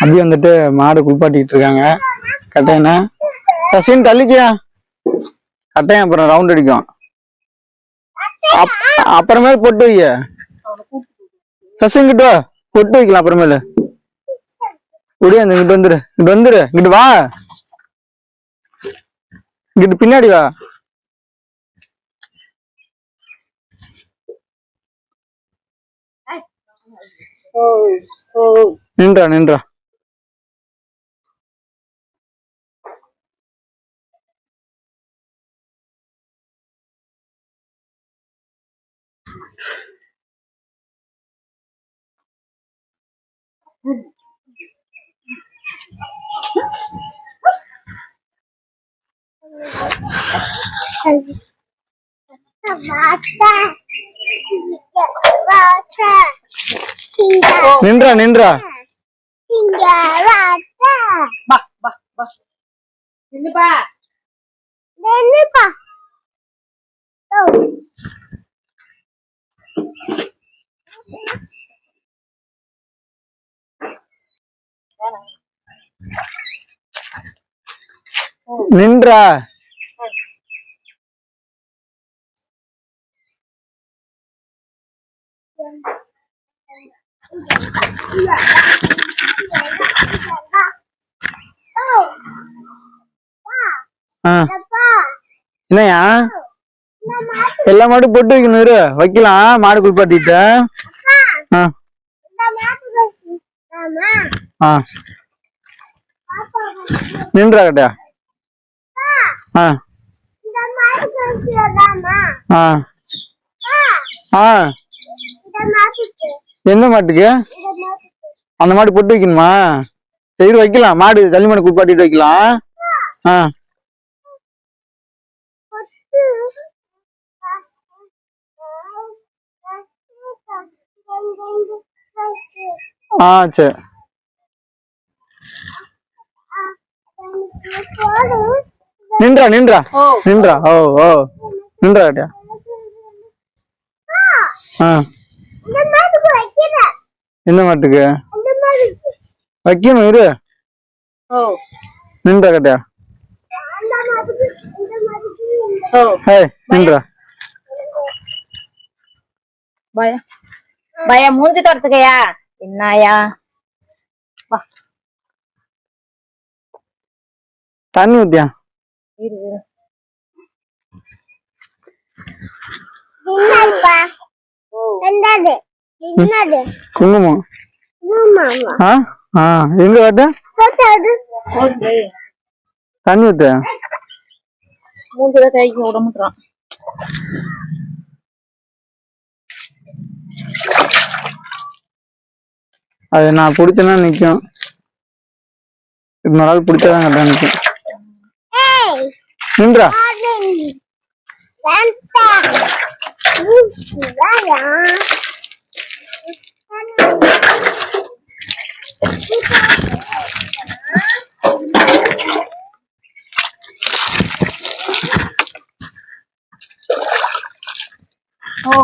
அப்படி வந்துட்டு மாடு குளிப்பாட்டிட்டு இருக்காங்க. கட்டையண்ணா. சசின் தள்ளிக்கியா கட்டையன் அப்புறம் ரவுண்ட் அடிக்கும். அப்புறமேல பொட்டு வைக்க சசின் கிட்ட வா. பொட்டு வைக்கலாம் அப்புறமேல. ஒடியா இங்கிட்டு வந்துரு. இங்கிட்டு வந்துரு. இங்கிட்டு வா. இங்கிட்டு பின்னாடி வா. நின்றா நின்றா. நின்றா நின்றா பா பா பா நின்னுப்பா நின்றா. ஆ. என்னய்யா? எல்லா மாடும் பொட்டு வைக்கணும் இரு. வைக்கலாம். மாடு குளிப்பாட்டிட்ட. ஆ. ஆ. நின்றா கட்டியா? ஆ. ஆ. ஆ. எந்த மாட்டுக்கு? அந்த மாடு பொட்டு வைக்கணுமா? சரி வைக்கலாம். மாடு ஜல்லி மாடு வைக்கலாம். ஆ. ஆ சரி. நின்றா நின்றா. ஓ. நின்றா ஓ ஓ. நின்றா கட்டியா? எந்த மாட்டுக்கு? வைக்கணும் இரு. நின்றா கட்டியா? நின்றா. பய பய மூஞ்சி தொடத்துக்கையா என்னயா வா. தண்ணி ஊத்தியா? எங்க ஓகே தண்ணி ஊத்து. மூஞ்சில கைக்கு விட மாட்டான் அது நான் பிடிச்சேன்னா நிக்கும். இன்னொரு ஆள் பிடிச்சாதான் கரெக்டா நிக்கும். நின்றா? ஓ!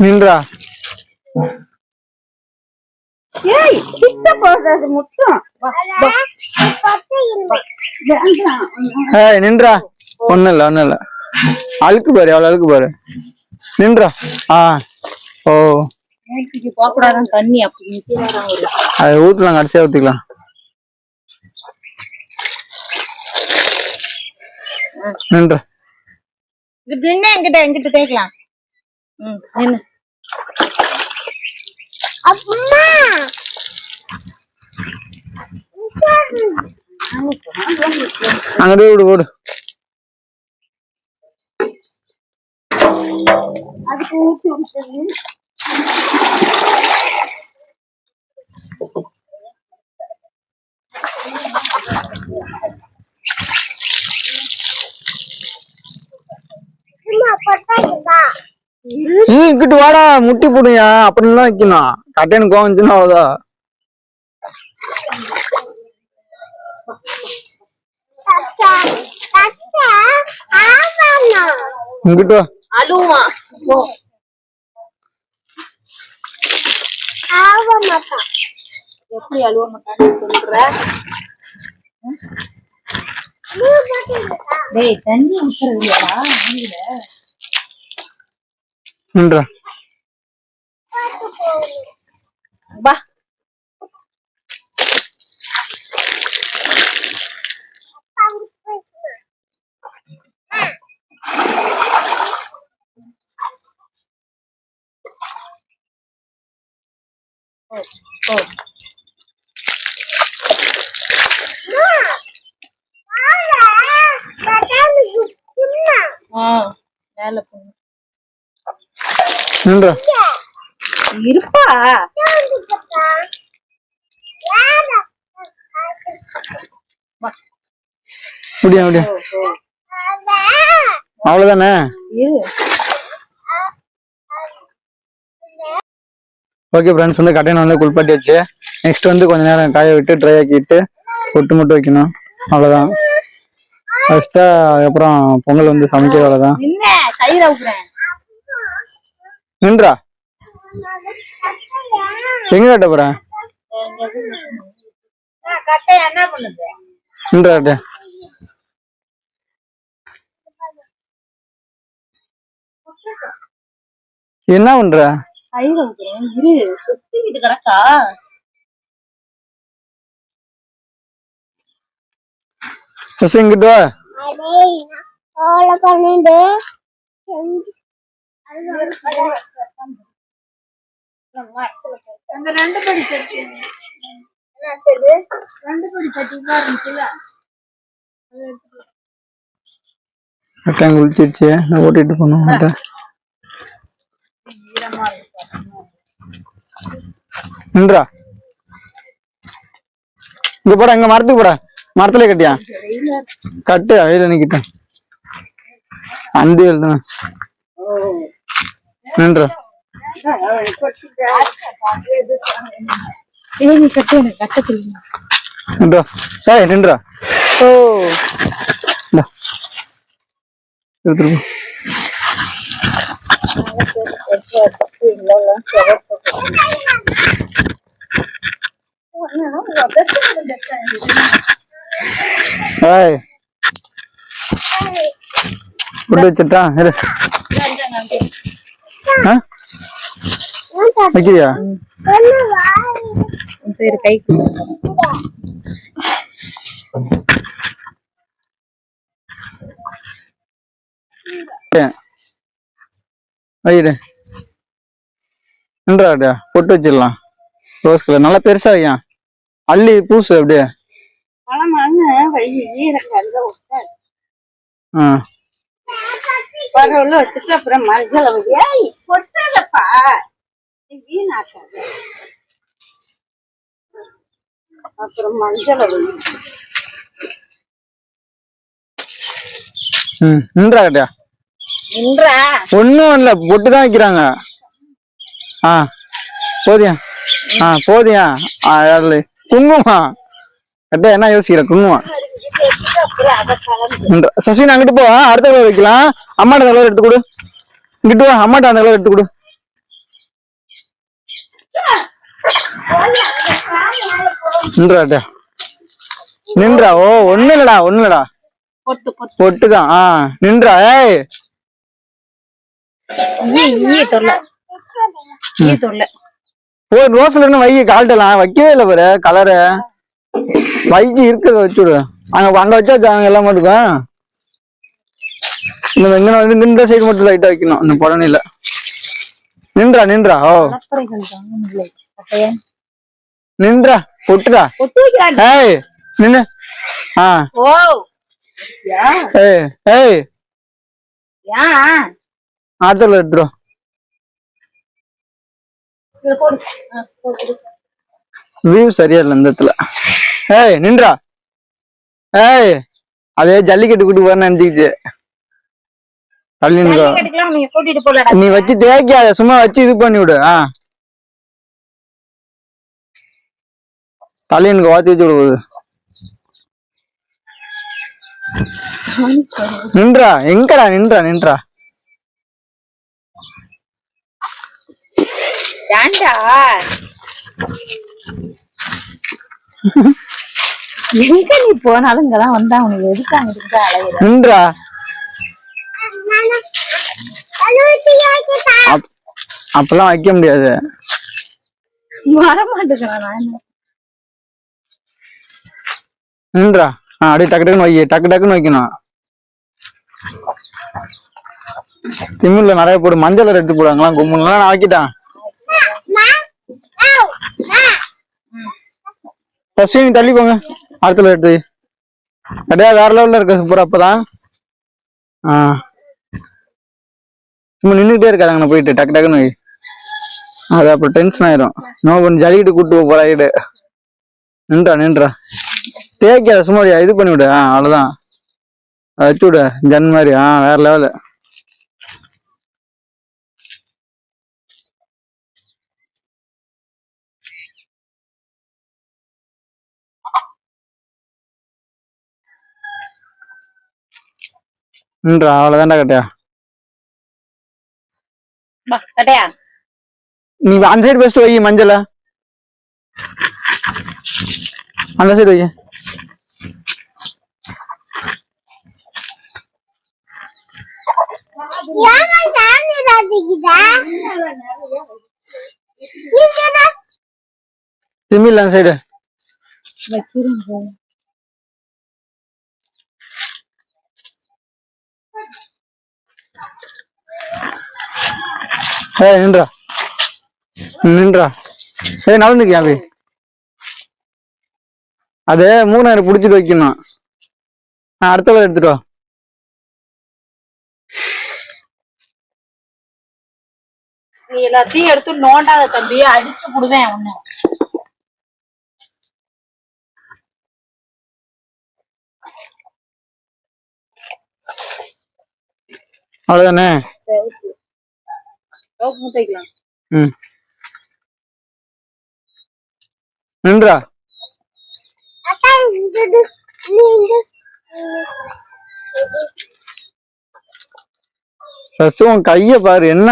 நின்றா. ஏய் கிட்ட வா வேண்டாம். ஏய் நின்றா. ஒண்ணும் இல்ல ஒண்ணும் இல்ல. அழுக்கு பாரு எவ்வளவு அழுக்கு பாரு. நின்றா. ஆ ஓ. அது ஊத்தலாம் கடைசியா ஊத்திக்கலாம். நின்றா. இது நின்று என்கிட்ட என்கிட்ட கேட்கலாம் ம் நின்று அங்கிட்டே விடு போடு அதுக்கு ஊற்றி விட்டுரு நீ இங்கிட்டு வாடா முட்டி போடுயா அப்படின்லாம் வைக்கணும். கட்டையன் கோவம் வந்துச்சுன்னா அவ்வளோதான் இங்கிட்டு வா. அழுவான் போ. எப்படி அழுவ மாட்டான்னு சொல்ற? டேய் தண்ணி ஊத்துறது இல்லையா நீல நின்றா. வா. மேல நின்றா இருப்பா. முடியா முடியா. அவ்வளவுதானே? ஓகே ஃப்ரெண்ட்ஸ் வந்து கட்டையை வந்து குளிப்பாட்டி வச்சு நெக்ஸ்ட் வந்து கொஞ்ச நேரம் காய விட்டு ட்ரை ஆக்கிட்டு பொட்டு மட்டும் வைக்கணும். அவ்வளவுதான். ஃபர்ஸ்டா அதுக்கப்புறம் பொங்கல் வந்து சமைக்கிற அவுக்குறேன் நின்றா? எங்க கட்ட போற? என்ன நின்றா கட்ட. என்ன பண்ற? கிடக்கா இங்கிட்டு வா. அந்த ரெண்டு படி சட்டி ரெண்டு படி சட்டி தான் இருந்துச்சுல கட்டை குளிச்சிருச்சு நான் ஓட்டிட்டு போனோம் நின்றா. இங்க போட இங்க மரத்துக்கு போட. மரத்துல கட்டியா? கட்டு அழில நிக்கிட்டேன். அந்தி எழுதுன நின்றா. ஏய் நின்றா. ஓ. ஏய். போட்டு வச்சிட்டா இரு? வைக்கிறியா? சரி கை வைடு பொட்டு வச்சிடலாம். ரோஸ் கலர் நல்லா பெருசா வையா? அள்ளி பூசு அப்படியே. ஆ. பரவாயில்ல வச்சுட்டு அப்புறம் மஞ்சள் ஏய் பொட்டலப்பா நீ வீணாக்காத. அப்புறம் மஞ்சள் நின்றா கட்டியா? நின்றா? ஒண்ணும் இல்ல பொட்டு தான் வைக்கிறாங்க. ஆ போதியா? ஆ போதியா? ஆ யாரு குங்குமம். கட்டா என்ன யோசிக்கிற குங்குமம்? சசின் அங்கிட்டு போ அடுத்த கலர் வைக்கலாம். அம்மாட்ட கலர் எடுத்து கொடு. இங்கிட்டு வா அம்மாட்ட அந்த கலர் எடுத்து கொடு. நின்றா கட்டியா நின்றா. ஓ ஒண்ணு இல்லடா ஒண்ணு இல்லடா. பொட்டுதான். ஆ நின்றா. ஏய். ஓ ரோஸ்ல இருந்து வை கால்ட்டலாம் வைக்கவே இல்லை பாரு கலரு. வைக்கி இருக்கிறத வச்சுடு. அங்க அங்க வச்சா எல்லாம் மாட்டுக்கும் இந்த இங்க வந்து நின்ற சைடு மட்டும் லைட்டா வைக்கணும். இந்த புடனையில நின்றா நின்றா. ஓ. நின்றா வைக்கிறாங்க ஏய் நின்னு. ஆ. ஓ. யா? ஏய் ஏய். யா? ஆட்டோல எடுத்துரும் இதை போடு. ஆ, போடு. வியூ சரியா இல்லை இந்த இடத்துல. ஏய் நின்றா. ஏய் அதே ஜல்லிக்கட்டு கூட்டு போறேன்னு நினைச்சுக்கிச்சு. நீ வச்சு தேய்க்காத சும்மா வச்சு இது பண்ணி விடு ஆ. தலையனுக்கு வாத்தி வச்சு விடுவது நின்றா எங்கடா நின்றா நின்றா? ஏன்டா? எங்க நீ போனாலும் இங்கதான் வந்தா உனக்கு எதுக்கு அங்கிட்டு அலையிற? நின்றா. அப்- அப்பெல்லாம் வைக்க முடியாது. வர மாட்டேங்கிறான் நின்றா. ஆ அப்படியே டக்கு டக்குன்னு வை டக்கு டக்குன்னு வைக்கணும். திமிழ்ல நிறைய போடு மஞ்சள் ரெட்டு போடுவாங்களாம் கும்பலாம் நான் வைக்கிட்டேன் ஃபர்ஸ்ட் தள்ளி போங்க அடுத்த எடுத்து கிடையாது வேற லெவலில் இருக்க சூப்பர் அப்போதான். ஆ. சும்மா நின்றுக்கிட்டே இருக்காதாங்கண்ணா போயிட்டு டக்கு டக்குன்னு. அது அப்புறம் டென்ஷன் ஆயிரும். இன்னும் கொஞ்சம் ஜல்லிக்கிட்டு கூப்பிட்டு போறாயிடு நின்றா நின்றா. தேய்க்காத சும்மா இது பண்ணி விடு. ஆ அவ்வளோதான் வச்சு விடு ஜன் மாதிரி. ஆ வேற லெவலு நின்றா அவ்வளோதான்டா கட்டியா? பா, கட்டையா? நீ அந்த சைடு ஃபர்ஸ்ட் வை மஞ்சள. அந்த சைடு வை திமில் அந்த சைடு ஏய் நின்றா. நின்றா. ஏய் நவந்துக்கியா அது? அது மூணாயிரம் புடிச்சிட்டு வைக்கணும். நான் அடுத்த வேலை எடுத்துட்டு வா. நீ எல்லாத்தையும் எடுத்து நோண்டாத தம்பி. அடிச்சு புடுவேன் உன்னை. அவ்வளவுதானே? சிவப்பு நின்றா. சசு உன் கைய பாரு என்ன?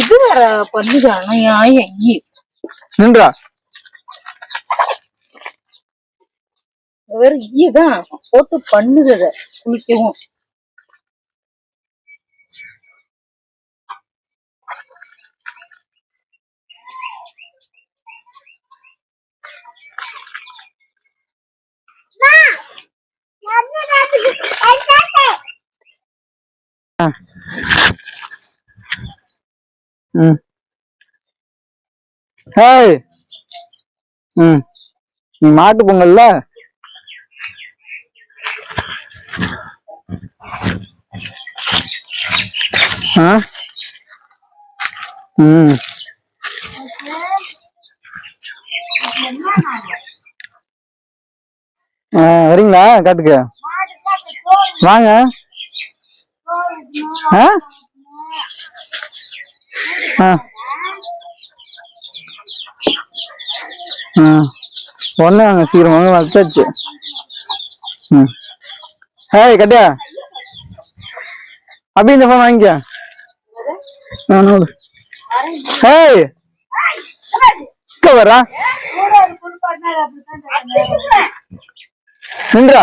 இது வேற பண்ணுதானா ஐயி நின்றா வேற ஈதான் போட்டு பண்ணுது அத குளிக்கவும் ம். ஹேய் ம். நீ மாட்டு பொங்கல்ல? ஆ? ம். ஆ வரீங்களா? காட்டுக்கு. வாங்க. ஆ? ஒன்று வாங்க சீக்கிரம் வாங்க வச்சாச்சு ம். ஹேய் கட்டியா? அப்படி இந்த ஃபோன் வாங்கிக்க. நான் நோடு. ஹேய் இங்க வரா நின்றா நின்றா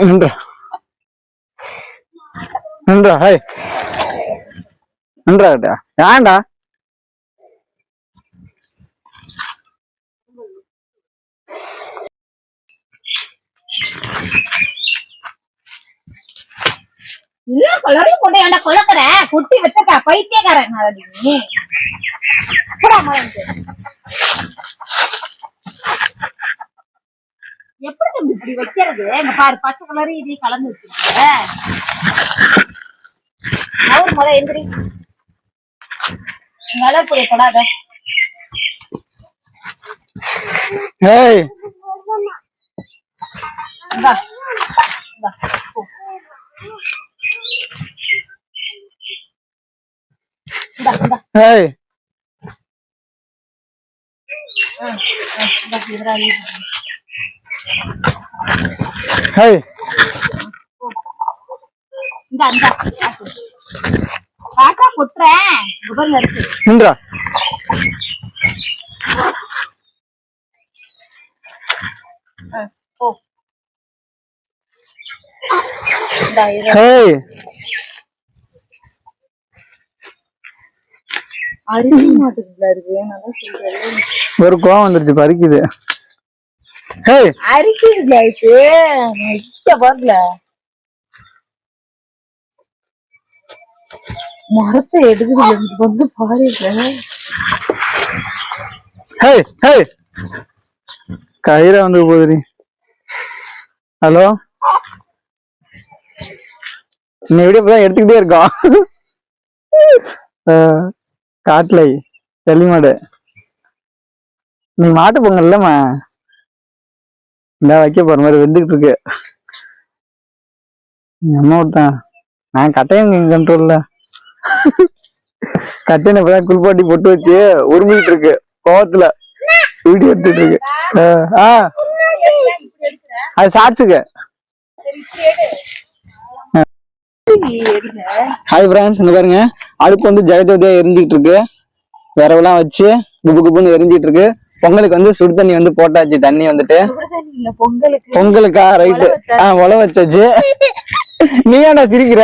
நின்றா. நின்றா ஹாய். நின்றா கிட்ட. ஏண்டா எல்லா கலரையும் கொண்டு ஏன்டா குழக்கிற கொட்டி வச்சிருக்க பைத்தியக்காரன் நீ. எப்படி தம்பி இப்படி வைக்கிறது? இங்க பாரு பச்சை கலரு இதையும் கலந்து வச்சிருக்க அவர் முத எந்திரி நல்லா போய் தொடாத ஏய். இந்தா, இந்தா. ஏய். ஆ, ஆ, இந்தா, இதுல ஏய் இந்தா, இந்தா. பாத்தா கொட்டுறேன் முதல்ல இருக்கு. நின்றா நல்லா சொல்றேன் ஒரு கோவம் வந்துருச்சு பறிக்குது. இல்ல இது. பாருல மரத்தை எடுக்குது வந்து பாருங்க. ஹேய் ஹேய் கயிறா வந்து ஹலோ நீ வீடியோ இப்பதான் எடுத்துக்கிட்டே இருக்கோம் காட்டுலை. ஜல்லி மாடு நீ மாட்டு பொங்கல்லம்மா இந்த வைக்க போற மாதிரி வெந்துகிட்டு இருக்கு. எங்க நான் கட்டையும் எங்க கண்ட்ரோல்ல கட்டையில இப்பதான் குளிப்பாட்டி பொட்டு வச்சு உருமிட்டு இருக்கு. கோவத்துல வீடியோ எடுத்துட்டு இருக்கு. ஆ அது சாட்சுக்கு ஹாய் ஃப்ரெண்ட்ஸ் இங்க பாருங்க. அடுப்பு வந்து ஜெகஜோதியா எரிஞ்சுக்கிட்டு இருக்கு. விரவெல்லாம் வச்சு குபு குபுன்னு எரிஞ்சிட்டு இருக்கு. பொங்கலுக்கு வந்து சுடு தண்ணி வந்து போட்டாச்சு. தண்ணி வந்துட்டு பொங்கலுக்கு. ரைட்டு ஆ உழ வச்சாச்சு. நீ ஏன்டா சிரிக்கிற?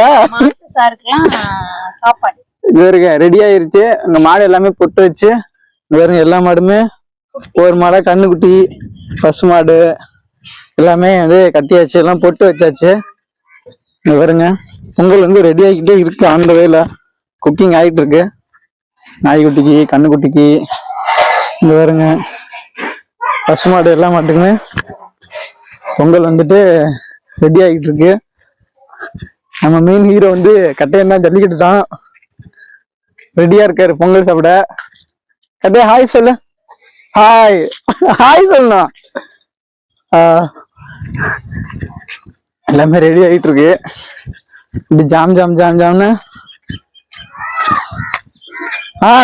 சாப்பாடு. இது இருக்க ரெடி ஆயிருச்சு. இந்த மாடு எல்லாமே பொட்டு வச்சு பாருங்க எல்லா மாடுமே. ஒரு மாடா கண்ணுக்குட்டி பசு மாடு. எல்லாமே வந்து கட்டியாச்சு எல்லாம் பொட்டு வச்சாச்சு. பாருங்க பொங்கல் வந்து ரெடி ஆகிக்கிட்டே இருக்கு அந்த வேல குக்கிங் ஆகிட்டு இருக்கு. நாய்க்குட்டிக்கு கண்ணுக்குட்டிக்கு. இங்க பாருங்க. பசு மாடு எல்லா மாட்டுக்குமே. பொங்கல் வந்துட்டு ரெடி ஆகிட்டு இருக்கு. நம்ம மெயின் ஹீரோ வந்து கட்டையன் தான் ஜல்லிக்கட்டு தான். ரெடியா இருக்காரு பொங்கல் சாப்பிட. கட்டையா ஹாய் சொல்லு. ஹாய் ஹாய் சொல்லணும். எல்லாமே ரெடி ஆகிட்டு இருக்கு. இப்படி ஜாம் ஜாம் ஜாம் ஜாம்னு. ஆ.